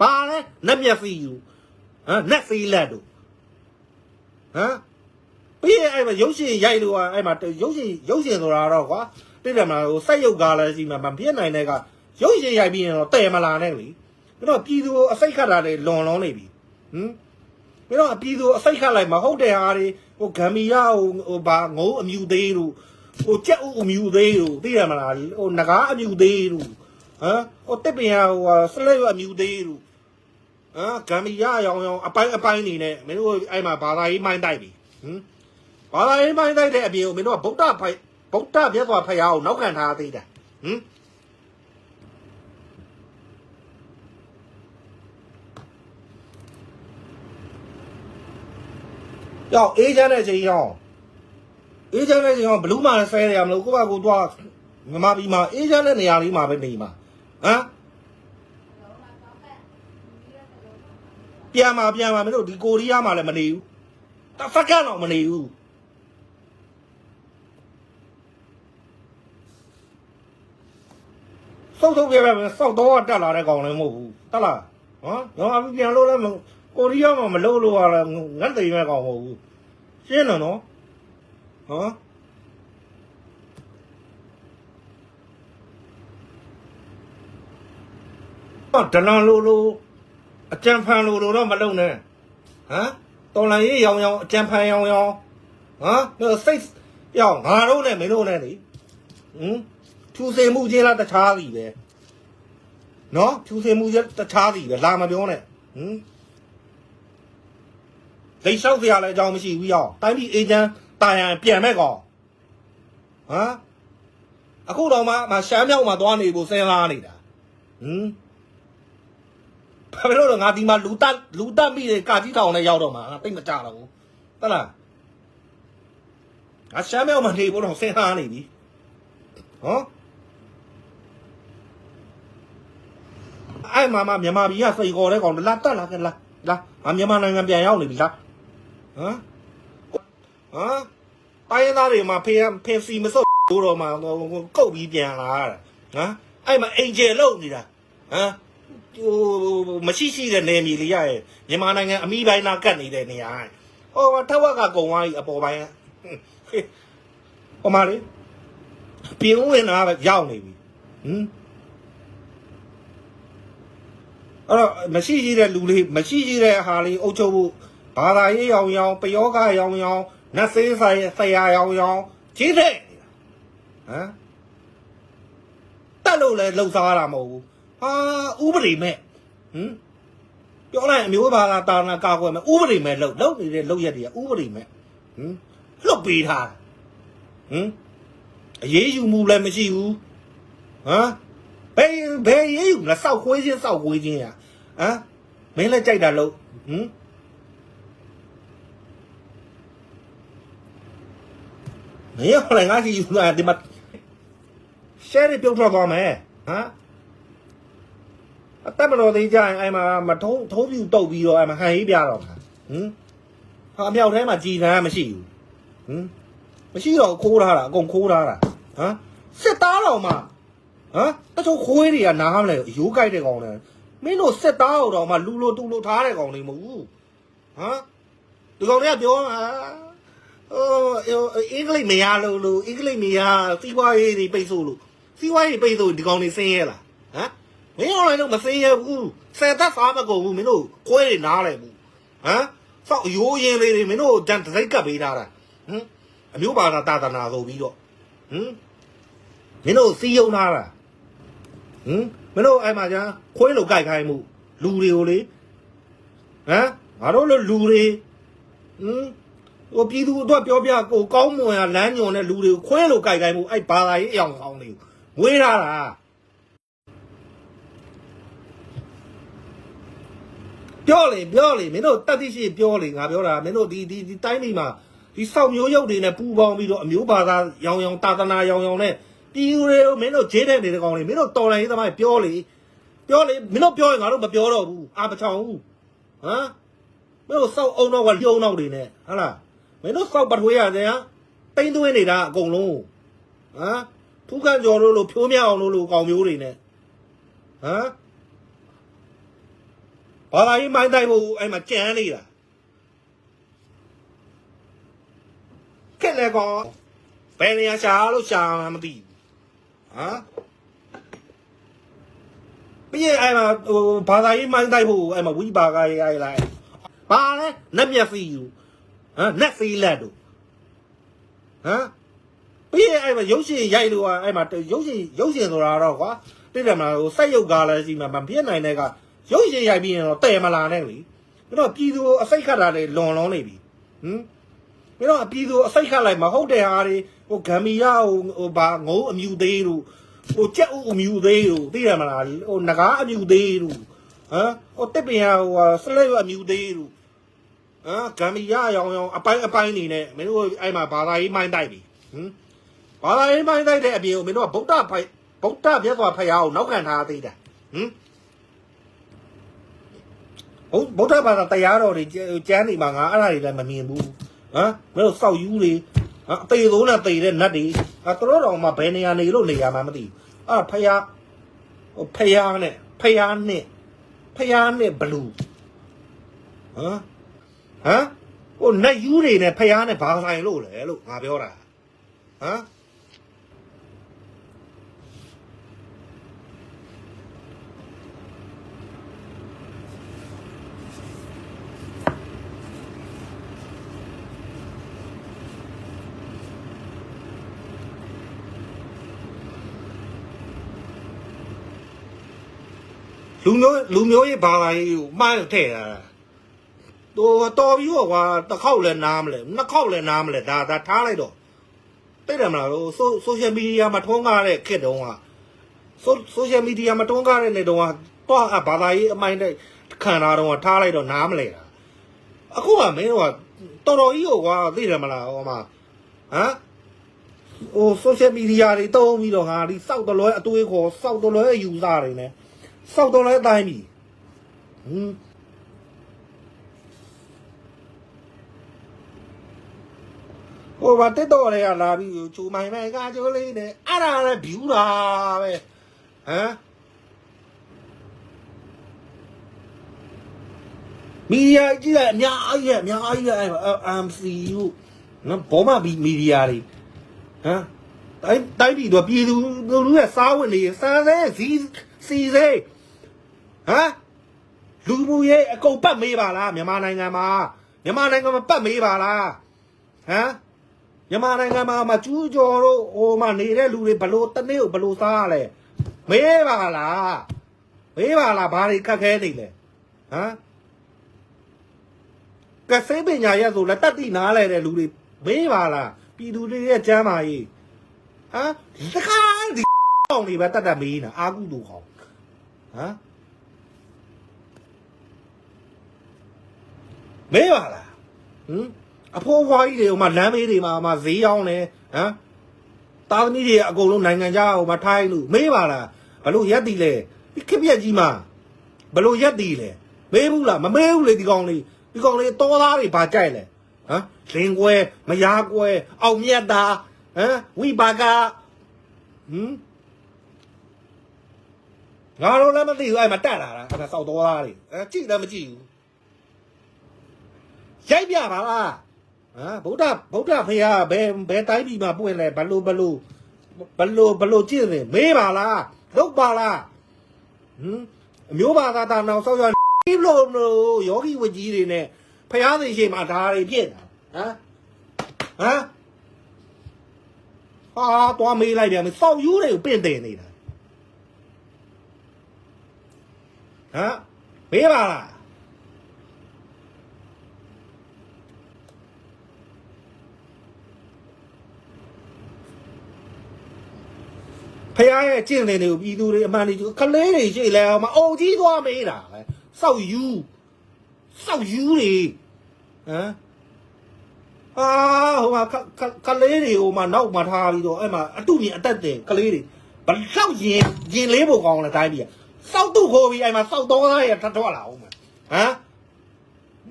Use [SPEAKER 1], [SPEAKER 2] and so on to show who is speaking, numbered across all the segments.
[SPEAKER 1] ဘာလဲနက်မျက်စီယူဟမ်နက်စီလက်တို့ဟမ်ပြီးရင်အဲ့မှာရုပ်ရှင်ရိုက်လို့ကအဲ့မှာရုပ်ရှင်ရုပ်ရှင်ဆိုတာတော့ကွာတိတယ်မလားဟိုစိုက်ရုပ်ကားလည်းရှိမှာမဖြစ်နိုင်တဲ့ကရုပ်ရှင်ရိုက်ပြီးရင်တော့တဲ့မလာနဲ့လေပြီးတော့ပြည်သူကိုအစိတ်ခတ်တာတွေလွန်လွန်နေပြီဟမ်ပြီးတော့ပြည်သူကိုအစိတ်ခတ်လိုက်မှာဟုတ်တယ်ဟာတွေဟိုဂမ်ဘီယာဟိုဟိုဘာငိုးအမြူသေးတို့ဟိုကြက်ဥအမြူသေးတို့သိရမလားဟိုငကားအမြူသေးတို့ဟမ်ဟိုတစ်ပင်ဟာဟိုဆလဲရအမြူသေးတို့ ဟမ်ဂမ်ဘီယာရောင်ရောင်အပိုင်းအပိုင်းနေနဲ့မင်းတို့အဲ့မှာဘာသာရေးမိုင်းတိုက်ပြီဟမ်ဘာသာရေးမိုင်းတိုက်တဲ့အပြင်ကိုမင်းတို့ကဗုဒ္ဓဖိုက်ဗုဒ္ဓမြတ်စွာဘုရားကိုနောက်ခံထားသေးတာဟမ်ကြောက်အေးချမ်းတဲ့ချိန်ရောက်အေးချမ်းတဲ့ချိန်ရောက်ဘလူးမာနဲ့ဆဲရရမလို့ကိုယ့်ဘာကိုယ်တော့မြမပြီးမှာအေးချမ်းတဲ့နေရာလေးမှာပဲနေမှာဟမ် ပြန်มาပြန်มาမင်းတို့ဒီကိုရီးယားမှာလည်းမနေဘူးတစ်စက္ကန့်တော့မနေဘူး စောက်ထုတ်ပြပဲစောက်တော့တက်လာတဲ့ကောင်လည်းမဟုတ်ဘူးတက်လားဟမ်ရောအပြန်လို့လည်းကိုရီးယားမှာမလို့လို့ရလဲငတ်သိမ်းမဲ့ကောင်မဟုတ်ဘူးရှင်းတယ်နော်ဟမ်တော့ဒလန်လိုလို အကြံဖန်လိုလိုတော့မလုံနဲ့ဟမ်တော်လန်ရေးရောင်ရောင်အကြံဖန်ရောင်ရောင်ဟမ်စိတ်ရောင်ငါတို့နဲ့မင်းတို့နဲ့လေဟမ်ဖြူစင်မှုချင်းလားတခြားစီပဲနော်ဖြူစင်မှုချင်းတခြားစီပဲလာမပြောနဲ့ဟမ်ဒိတ်လျှောက်စရာလည်းအကြောင်းမရှိဘူးရောတိုင်းပြည်အေဂျင့်တာယံပြန်မဲ့ကောင်ဟမ်အခုတော့မှမရှမ်းမြောက်မှာသွားနေဖို့စဉ်းစားနေတာဟမ် ဘာဖြစ်လို့လဲငါဒီမှာလူတက်လူတက်မိတဲ့ကာကြီးထောင်နဲ့ရောက်တော့မှာငါသိမကြတော့ဘူးဟုတ်လားငါရှမ်းမြောက်မှာနေဖို့တော့စဉ်းစားနေပြီဟောအဲ့မှာမှမြန်မာပြည်ကစိတ်ခေါ်တဲ့ကောင်လာတက်လာကလာလာငါမြန်မာနိုင်ငံပြန်ရောက်နေပြီလားဟမ်ဟမ်တိုင်းရင်းသားတွေမှာဖေးဖေးစီမစုပ်တော့မှကုတ်ပြီးပြန်လာတာဟမ်အဲ့မှာအင်ဂျယ်လုံနေတာဟမ် ဟိုမရှိရှိတဲ့နေမြေလေးရရဲ့မြန်မာနိုင်ငံအမိပိုင်းနာကတ်နေတဲ့နေရာဟိုထက်ဝက်ကကုံသွားပြီအပေါ်ပိုင်းဟိုမှာလေပြင်းဝင်တာပဲရောက်နေပြီဟမ်အဲ့တော့မရှိရှိတဲ့လူလေးမရှိရှိတဲ့ဟာလေးအုပ်ချုပ်ဖို့ဘာသာရေးရောင်ရောင်ပယောဂရောင်ရောင်နတ်သေးဆိုင်ဆရာရောင်ရောင်ကြီးတဲ့နေတာဟမ်တက်လို့လဲလှုပ်ရှားတာမဟုတ်ဘူး ဟာဥပဒေမဲ့ဟမ်ပြောလိုက်အမျိုးဘာသာတာနာကာကွယ်မဲ့ဥပဒေမဲ့လှုပ်လှုပ်နေတဲ့လှုပ်ရက်တွေကဥပဒေမဲ့ဟမ်လှုပ်ပေးထားဟမ်အရေးယူမှုလည်းမရှိဘူးဟမ်ဘယ်ဘယ်ရေးယူလားစောက်ခွေးချင်းစောက်ခွေးချင်းရဟမ်မင်းလည်းကြိုက်တာလို့ဟမ်မင်းဟောလည်းငါစီယူလာဒီမှာရှယ်ရီပြုတ်ထွက်သွားမယ်ဟမ် အတက်မတော်သေးကြရင်အဲ့မှာမထုံးထုံးပြူတုတ်ပြီးတော့အဲ့မှာဟန်ရေးပြတော့မှာဟမ်ဟာအမြောက်ထဲမှာကြည်သန်းမရှိဘူးဟမ်မရှိတော့ခိုးထားတာအကုန်ခိုးထားတာဟမ်စစ်သားတော်မှာဟမ်တချို့ခွေးတွေကနားမလဲအယိုးကြိုက်တဲ့ကောင်တွေမင်းတို့စစ်သားတော်မှလူလိုတူလိုထားတဲ့ကောင်တွေမဟုတ်ဘူးဟမ်ဒီကောင်တွေကပြောမှာဟိုအင်္ဂလိပ်မရလို့လို့အင်္ဂလိပ်မရစီးပွားရေးတွေပိတ်ဆို့လို့စီးပွားရေးပိတ်ဆို့ဒီကောင်တွေဆင်းရဲလားဟမ် မင်းအောင်လည်းတော့မဆင်းရဲဘူးဆယ်သက်စားမကုန်ဘူးမင်းတို့ခွေးတွေနားလဲဘူးဟမ်စောက်အယိုးရင်လေးတွေမင်းတို့တန်တစိတ်ကပ်ပေးထားတာဟမ်အမျိုးဘာသာတာသနာဆိုပြီးတော့ဟမ်မင်းတို့စီးယုံထားတာဟင်မင်းတို့အဲ့မှာကြာခွေးလိုကြိုက်ခိုင်းမှုလူတွေကိုလေဟမ်ငါတို့လိုလူတွေဟင်ဟိုပြည်သူအတွက်ပြောပြကိုကောင်းမွန်ရလမ်းညွန်တဲ့လူတွေကိုခွေးလိုကြိုက်ခိုင်းမှုအဲ့ဘာသာရေးအယောင်ဆောင်တွေကိုမွေးထားတာ ပြောလေပြောလေမင်းတို့တက်တိရှိပြောလေငါပြောတာမင်းတို့ဒီဒီဒီတိုင်းပြည်မှာဒီစောက်မျိုးရုပ်တွေနဲ့ပူပေါင်းပြီးတော့အမျိုးဘာသာရောင်ရောင်တာသနာရောင်ရောင်နဲ့ပြည်သူတွေကိုမင်းတို့ဂျေးတဲ့နေတဲ့ကောင်တွေမင်းတို့တော်လိုင်းရေးသမားပြောလေပြောလေမင်းတို့ပြောရင်ငါတို့မပြောတော့ဘူးအာမချောင်ဘူးဟမ်မင်းတို့စောက်အုံတော့ကပြုံးတော့တွေနဲ့ဟဟလားမင်းတို့စောက်ပထွေးရတယ်ဟာတိမ့်သွင်းနေတာအကုန်လုံးဟမ်ဖူးခန့်ကျော်လို့လို့ဖြိုးမြအောင်လို့လို့ကောင်မျိုးတွေနဲ့ဟမ် ဘာသာရေးမိုင်းတိုက်ဖို့အဲ့မှာကြမ်းနေတာခက်လေကောဘယ်နေရာရှာလို့ရှာမှမသိဘူးဟမ်ပြီးရင်အဲ့မှာဟိုဘာသာရေးမိုင်းတိုက်ဖို့အဲ့မှာဝိပါကရေးအဲ့လိုက်ဘာလဲနက်မျက်စီယူဟမ်နက်စီလက်တို့ဟမ်ပြီးရင်အဲ့မှာရုပ်ရှင်ရိုက်လို့အဲ့မှာရုပ်ရှင်ရုပ်ရှင်ဆိုတာတော့ကွာတိတယ်မလားဟိုစက်ရုပ်ကားလည်းရှိမှာမပြည့်နိုင်တဲ့က ရုပ်ရှင်ရိုက်ပြီးရင်တော့တဲ့မလာနဲ့လေပြီးတော့ပြည်သူအစိတ်ခတ်တာတွေလွန်လွန်နေပြီဟမ်ပြီးတော့ပြည်သူအစိတ်ခတ်လိုက်မဟုတ်တဲ့ဟာတွေဟိုဂမ်ဘီယာဟိုဟိုဘာငိုးအမြူသေးတို့ဟိုကြက်ဥအမြူသေးတို့သိတယ်မလားဟိုငကားအမြူသေးတို့ဟမ်ဟိုတစ်ပင်ဟာဟိုဆလဲအမြူသေးတို့ဟမ်ဂမ်ဘီယာရောင်ရောင်အပိုင်းအပိုင်းနေနဲ့မင်းတို့အဲ့မှာဘာသာရေးမိုင်းတိုက်ပြီဟမ်ဘာသာရေးမိုင်းတိုက်တဲ့အပြင်ကိုမင်းတို့ကဗုဒ္ဓဖိုက်ဗုဒ္ဓမြတ်စွာဘုရားကိုနောက်ခံထားသေးတာဟမ်ဟုတ် ဗုဒ္ဓဘာသာတရားတော်တွေကျမ်းနေမှာငါအဲ့ဒါတွေလည်းမမြင်ဘူးဟမ်မင်းတို့စောက်ယူတွေဟာအသေးသုံးနဲ့သေတဲ့နတ်တွေအဲသူတို့တော်မှဘယ်နေရာနေလို့နေရမှာမသိဘူးအဲ့ဖယားဟိုဖယားနဲ့ဖယားနဲ့ဖယားနဲ့ဘလူးဟမ်ဟမ်ဟိုနတ်ယူတွေနဲ့ဖယားနဲ့ဘာဆိုင်လို့လဲလို့ငါပြောတာဟမ် လူမျိုးလူမျိုးရေးဘာသာရေးကိုမှားထည့်တာတော့တော်ပြီးတော့ကွာတစ်ခေါက်လည်းနားမလဲနှစ်ခေါက်လည်းနားမလဲဒါဒါထားလိုက်တော့သိတယ်မလားလို့ဆိုရှယ်မီဒီယာမှာထွန်းကားတဲ့ခေတ်တုန်းကဆိုဆိုရှယ်မီဒီယာမှာထွန်းကားတဲ့နေတုန်းကတော့အဘာသာရေးအမိုင်းတဲ့ခံတာတော့ထားလိုက်တော့နားမလဲတာအခုကမင်းတို့ကတော်တော်ကြီးကိုကွာသိတယ်မလားဟောမှာဟမ်ဟိုဆိုရှယ်မီဒီယာတွေတုံးပြီးတော့ဟာဒီစောက်တလွဲအတွေးခေါ်စောက်တလွဲယူစားတွေ ਨੇ စောက်တော့လဲတိုင်းပြီဟွန်းဟိုဘာတက်တော့လဲကလာပြီးချူမိုင်မဲ့ကကျိုးလေးနဲ့အဲ့ဒါလည်း view တာပဲဟမ်မီဒီယာကြီးကအများကြီးရဲ့အများကြီးရဲ့အဲ့ MCU နော်ဘောမမီဒီယာတွေဟမ်တိုင်းတိုင်းပြည်တော့ပြည်သူလူရဲ့စားဝင်နေစားစဲစီစီစဲ ဟမ်လူမှုရေးအကုန်ပတ်မေးပါလားမြန်မာနိုင်ငံမှာမြန်မာနိုင်ငံမှာပတ်မေးပါလားဟမ်မြန်မာနိုင်ငံမှာမကျူးကျော်တို့ဟိုမှာနေတဲ့လူတွေဘလို့တနေ့ကိုဘလို့စားရလဲမေးပါလားမေးပါလားဘာတွေခက်ခဲနေလဲဟမ်ကစေးပညာရက်ဆိုလက်တက်တိနားလဲတဲ့လူတွေမေးပါလားပြည်သူတွေရဲ့ကျမ်းမာရေးဟမ်တခါဒီအောင်တွေပဲတက်တက်မေးနေတာအာကုတူခေါင်ဟမ် မဲပါလားဟမ်အဖိုးဖွားကြီးတွေဟိုမှာလမ်းမေးတွေမှာဟိုမှာဈေးရောင်းနေဟမ်သားသမီးတွေအကုန်လုံးနိုင်ငံခြားဟိုမှာထိုင်းလို့မေးပါလားဘလို့ရက်တီလဲဒီခက်ပြက်ကြီးမှာဘလို့ရက်တီလဲမေးဘူးလားမမေးဘူးလေဒီကောင်လေးဒီကောင်လေးတောသားတွေဘာကြိုက်လဲဟမ်လင်းကွဲမယားကွဲအောင်မြတ်တာဟမ်ဝိပါကဟမ်ငါတို့လည်းမသိဘူးအဲ့မှာတက်လာတာအဲ့ဒါစောက်တော်သားတွေအဲကြည့်လည်းမကြည့်ဘူး ရိုက်ပြပါလားဟမ်ဗုဒ္ဓဗုဒ္ဓဖေဟာဘယ်ဘယ်တိုင်းပြည်မှာပွင့်လဲဘလို့ဘလို့ဘလို့ဘလို့ကြည့်နေမေးပါလားလုတ်ပါလားဟမ်အမျိုးဘာသာတာနောင်ဆောက်ရဒီလိုလို့ယောဂီဝကြီးတွေနဲ့ဖះသိရှိမှဒါတွေဖြစ်တာဟမ်ဟမ်ဟာတော့မေးလိုက်ပြန်စောက်ယူးတွေကိုပင့်တယ်နေတာဟမ်မေးပါလား ဖះရဲ့ကျင့်တယ်တွေကိုပြည်သူတွေအမှန်တွေကလေးတွေရှိလဲအောင်မအုံကြီးသွားမေးတာပဲစောက်ယူစောက်ယူတွေဟမ်အာဟိုမှာကလေးတွေဟိုမှာနောက်မှာထားပြီးတော့အဲ့မှာအတုမြင်အတက်တယ်ကလေးတွေဘလောက်ရင်ရင်လေးဖို့ကောင်းလဲတိုင်းပြည်စောက်တုခိုးပြီးအဲ့မှာစောက်တော်သားရထထွက်လာအောင်ဟမ်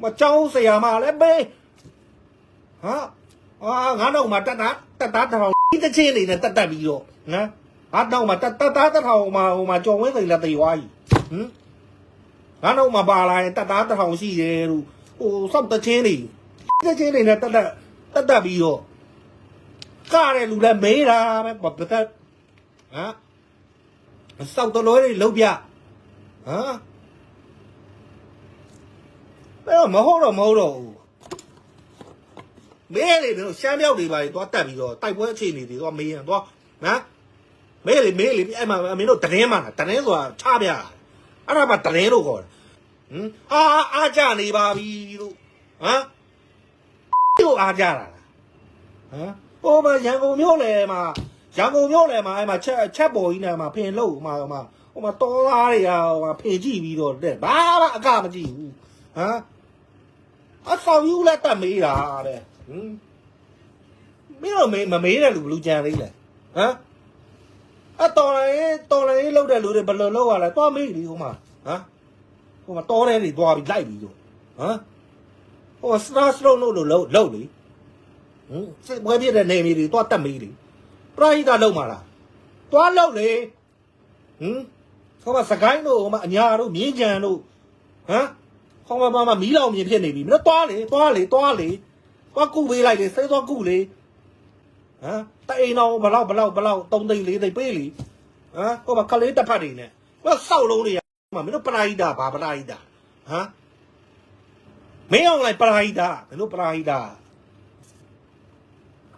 [SPEAKER 1] မကြောင်းဆရာမလည်းဘေးဟာအာငါတော့မှတက်တာတက်တာတောင်ဒီတစ်ချင်းနေနဲ့တက်တက်ပြီးတော့ဟမ် ငါတော့မှတတသားတစ်ထောင်မှဟိုမှာကြော်ဝင်းစိန်လက်သေးွားကြီးဟမ်ငါတော့မပါလာရင်တက်သားတစ်ထောင်ရှိတယ်လို့ဟိုစောက်တချင်းတွေတချင်းတွေနဲ့တက်တက်တက်တက်ပြီးတော့ကားတဲ့လူလည်းမေးတာပဲဘာတက်ဟမ်စောက်တလွဲတွေလုံးပြဟမ်ဘယ်တော့မဟုတ်တော့မဟုတ်တော့ဘူးမဲလေတို့ရှမ်းမြောက်တွေပါလေသွားတက်ပြီးတော့တိုက်ပွဲအခြေအနေတွေသွားမေးရင်သွားဟ မ်မဲလေမဲလေအဲ့မှာမင်းတို့တရင်မှာတရင်ဆိုတာချပြတာအဲ့ဒါမှတရင်လို့ခေါ်တယ်ဟမ်အာအားကြနေပါပြီလို့ဟမ်တို့အားကြတာလားဟမ်ဟိုမှာရန်ကုန်မြို့လေမှာရန်ကုန်မြို့လေမှာအဲ့မှာချက်ချက်ပေါ်ကြီးနေမှာဖင်လို့မှာဟိုမှာဟိုမှာတော်သားတွေကဟိုမှာဖင်ကြည့်ပြီးတော့တဲ့ဘာမှအကမကြည့်ဘူးဟမ်အဆောင်ယူလက်တက်မေးတာတဲ့ဟမ်မင်းတို့မေးမမေးတဲ့လူဘလူကြံလေးလေဟမ် အတော်လေးတော်လေးလောက်တဲ့လူတွေဘယ်လိုလောက်ရလဲသွားမေးဒီဟိုမှာဟမ်ဟိုမှာတော်တဲ့တွေသွားပြီးလိုက်ပြီးတော့ဟမ်ဟိုစတာစလုံးလို့လို့လောက်လောက်လေဟမ်စစ်ပွဲပြတဲ့နေမီတွေသွားတက်မေးလေပရိသတ်လောက်မှာလားသွားလောက်လေဟမ်ဟိုမှာစကိုင်းတို့ဟိုမှာအညာတို့မြင်းကြံတို့ဟမ်ဟောမှာပါမှာမီးလောင်မြင်ဖြစ်နေပြီမင်းသွားလေသွားလေသွားလေသွားကုပေးလိုက်လေစိတ်သွားကုလေ ဟမ်တအိမ်တော်ဘလောက်ဘလောက်ဘလောက်3သိန်း4သိန်းပေးလေဟမ်ဟိုမှာခလေးတစ်ဖက်တွေနဲ့ဟိုစောက်လုံးတွေမှာမင်းတို့ပရာဟိတာဘာပရာဟိတာဟမ်မင်းအောင်လိုက်ပရာဟိတာမင်းတို့ပရာဟိတာ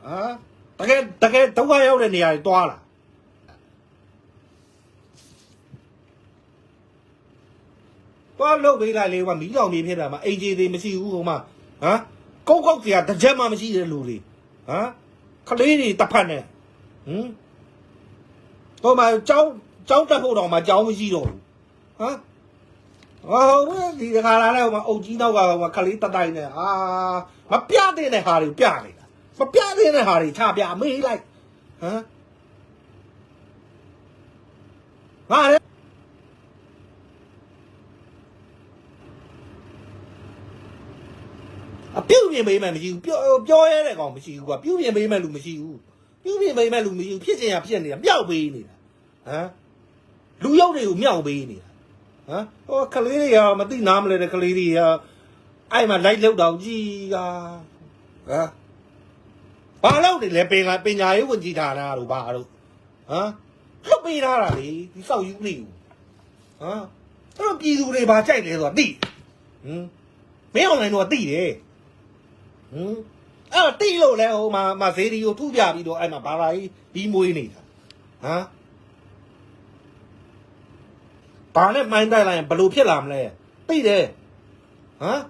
[SPEAKER 1] ဟမ်တကယ်တကယ်ဒုက္ခရောက်တဲ့နေရာတွေတွားလာတွားလုတ်ပေးလိုက်လေကမီးလောင်နေဖြစ်တာမှာအိမ်ကြီးတွေမရှိဘူးဟိုမှာဟမ်ကုတ်ကုတ်စရာတစ်ချက်မှမရှိတဲ့လူတွေဟမ် ခလေးတွေတစ်ဖက်နဲ့ဟမ်ဟိုမှာကြောင်းကြောင်းတက်ဖို့တော့မှကြောင်းမရှိတော့ဘူးဟမ်ဟောဒီတခါလာလဲဟိုမှာအုတ်ကြီးနောက်ကဟိုမှာခလေးတက်တိုင်းနဲ့အာမပြတဲ့ဟာတွေပြနေတာမပြတဲ့ဟာတွေချပြမေးလိုက်ဟမ်ငါလည်း ပြုတ်ပြင်ပေးမယ်မရှိဘူးပြောပြောရဲတဲ့ကောင်မရှိဘူးကွာပြုတ်ပြင်ပေးမယ်လူမရှိဘူးပြုတ်ပြင်ပေးမယ်လူမရှိဘူးဖြစ်ချင်ရဖြစ်နေတာမြောက်ပေးနေတာဟမ်လူရောက်တွေကိုမြောက်ပေးနေတာဟမ်ဟိုကလေးတွေကမသိနားမလဲတဲ့ကလေးတွေကအဲ့မှာလိုက်လောက်တော့ကြည်ကဟမ်ဘာလို့နေလဲပင်ကပညာရေးဝန်ကြီးဌာနတို့ဘာတို့ဟမ်လွတ်ပေးထားတာလေဒီစောက်ယူနေဘူးဟမ်အဲ့တော့ပြည်သူတွေဘာကြိုက်လဲဆိုတာသိဟမ်မင်းအွန်လိုင်းတော့သိတယ် ဟမ်အဲ့တော့တိလို့လဲဟိုမှာမဈေးဒီကိုထုပြပြီးတော့အဲ့မှာဘာသာကြီးဒီမွေးနေတာဟမ်ဘာနဲ့မိုင်းတိုက်လိုက်ရင်ဘလို့ဖြစ်လာမလဲသိတယ်ဟမ်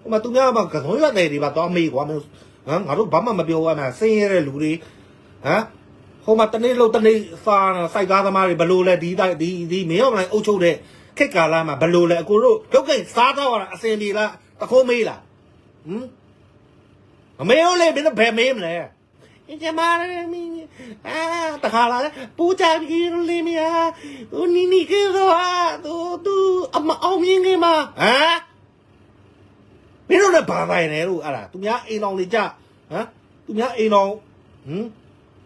[SPEAKER 1] ဟိုမှာသူများကကစုံရွက်တယ်တွေပါတော့မေးကွာမင်းဟမ်ငါတို့ဘာမှမပြောရမှာဆင်းရဲတဲ့လူတွေဟမ်ဟိုမှာတနေ့လို့တနေ့စာစိုက်ကားသမားတွေဘလို့လဲဒီတိုက်ဒီဒီမင်းအောင်လိုက်အုပ်ချုပ်တဲ့ခေတ်ကာလမှာဘလို့လဲအကိုတို့ဒုက္ခိစားတော့ရတာအစင်ဒီလားတခိုးမေးလား ဟမ်အမေရောလေဘယ်နဲ့ဘယ်မေးမလဲအင်ဂျမာရမီအာတခါလာပူချာပြီးလေမီယာဦးနီနီကေတော့သူသူအမအောင်မြင်နေမှာဟမ်မင်းတို့လည်းဘာပိုင်နေလို့အဲ့ဒါသူများအိမ်တော်လေးကြဟမ်သူများအိမ်တော်ဟမ်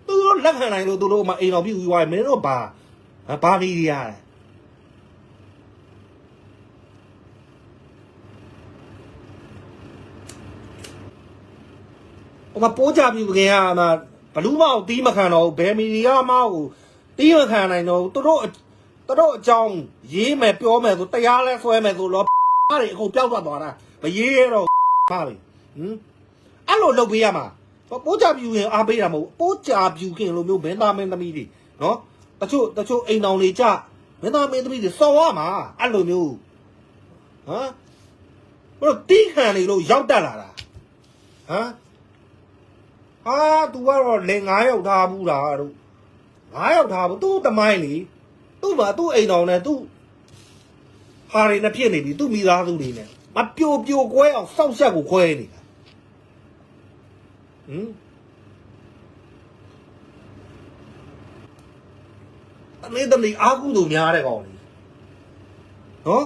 [SPEAKER 1] သူတို့လက်ခံနိုင်လို့သူတို့မှအိမ်တော်ပြီးပြီးသွားရင်မင်းတို့ဘာဟမ်ဘာနေရလဲ ဟိုမှာပိုးကြပြီခင်ဗျာမှာဘလူးမောက်တီးမခံတော့ဘူးဘယ်မီဒီယာမောက်ကိုတီးမခံနိုင်တော့ဘူးသူတို့သူတို့အကြောင်းရေးမယ်ပြောမယ်ဆိုတရားလဲဆွဲမယ်ဆိုတော့အားတွေအကုန်ပျောက်သွားသွားတာမရေးရတော့ပါလေဟမ်အဲ့လိုလုပ်ပေးရမှာပိုးကြပြီခင်အားပေးတာမဟုတ်ပိုးကြပြီခင်လိုမျိုးမင်းသားမင်းသမီးတွေနော်တချို့တချို့အိမ်တော်တွေကြမင်းသားမင်းသမီးတွေစော်ရမှာအဲ့လိုမျိုးဟမ်ဘယ်လိုတီးခံနေလို့ရောက်တက်လာတာဟမ် ဟာ तू ကတော့လေ9ယောက်ထားဘူးလားတို့9ယောက်ထားဘူးသူ့တမိုင်းလေသူ့မှာသူ့အိမ်တော်နဲ့သူ့ဟာတွေနဲ့ဖြစ်နေပြီသူ့မိသားစုတွေနဲ့မပြိုပြိုကွဲအောင်စောက်ဆက်ကိုခွဲနေတာဟမ်အမေတမီအာကုသူများတဲ့ကောင်လေနော်